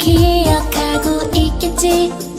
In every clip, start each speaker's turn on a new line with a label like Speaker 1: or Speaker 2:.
Speaker 1: 기억하고 있겠지?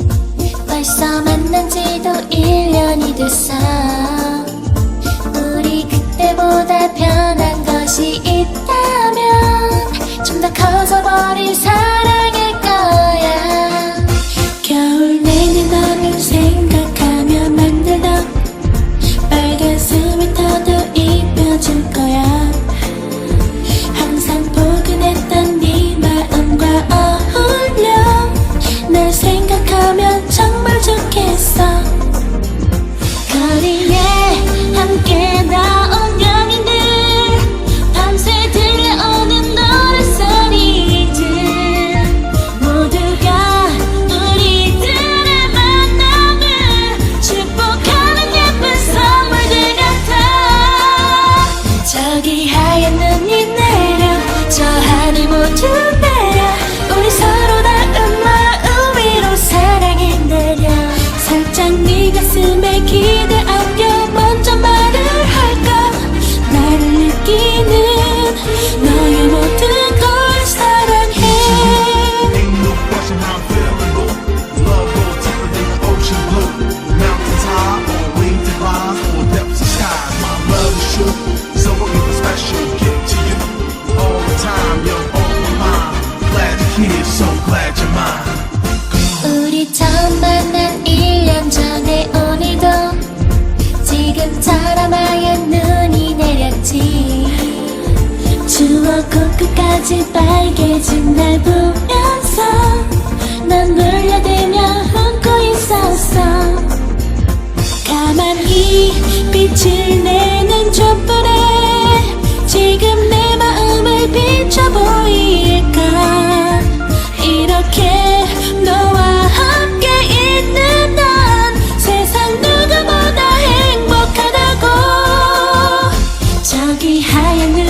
Speaker 1: 끝까지 빨개진 날 보면서 난 놀려대며 웃고 있었어. 가만히 빛을 내는 촛불에 지금 내 마음을 비춰 보일까? 이렇게 너와 함께 있는 난 세상 누구보다 행복하다고. 저기 하얀